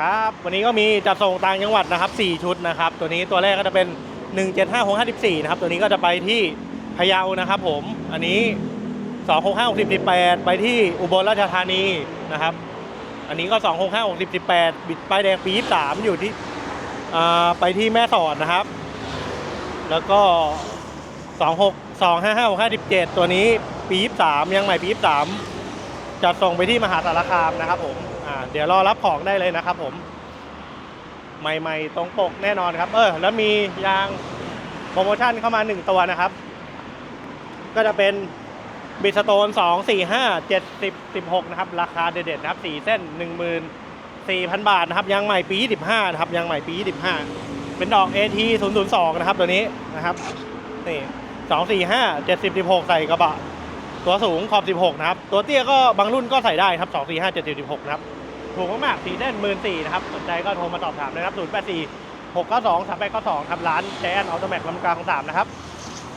ครับ วันนี้ก็มีจัดส่งต่างจังหวัดนะครับ 4 ชุดนะครับ ตัวนี้ตัวแรกก็จะเป็น 175 6 54 นะครับ ตัวนี้ก็จะไปที่พะเยานะครับผม อันนี้ 265 60 18 ไปที่อุบลราชธานีนะครับ อันนี้ก็ 265 60 18 บิดป้ายแดงปี 23 อยู่ที่ไปที่แม่สอดนะครับ แล้วก็ 26 255 6 57 ตัวนี้ปี 23 ยังใหม่ปี 23จะส่งไปที่มหาสารคามนะครับผม เดี๋ยวรอรับของได้เลยนะครับผมใหม่ๆตรงปกแน่นอนครับ เออ แล้วมียางโปรโมชั่นเข้ามา 1 ตัวนะครับ ก็จะเป็นบิสโตน2 4 5 7 10 16 นะครับ ราคาเด็ดๆนะครับ 4 เส้น 14,000 บาทนะครับ ยางใหม่ปี 25 นะครับ ยางใหม่ปี 25 เป็นดอก AT 002 นะครับ ตัวนี้นะครับ นี่ 2 4 5 7 0 16 ใส่กระบะ ตัวสูงขอบ 16 นะครับ ตัวเตี้ยก็บางรุ่นก็ใส่ได้ครับ 2 4 5 7 16 นะครับ ถูกมากๆสีเด่นหมื่นสี่นะครับ สนใจก็โทรมาสอบถามเลยนะครับ0 8 4 6 9 2 3 8 9 2ครับร้านแจนออโตแมกลำกลางของสามนะครับ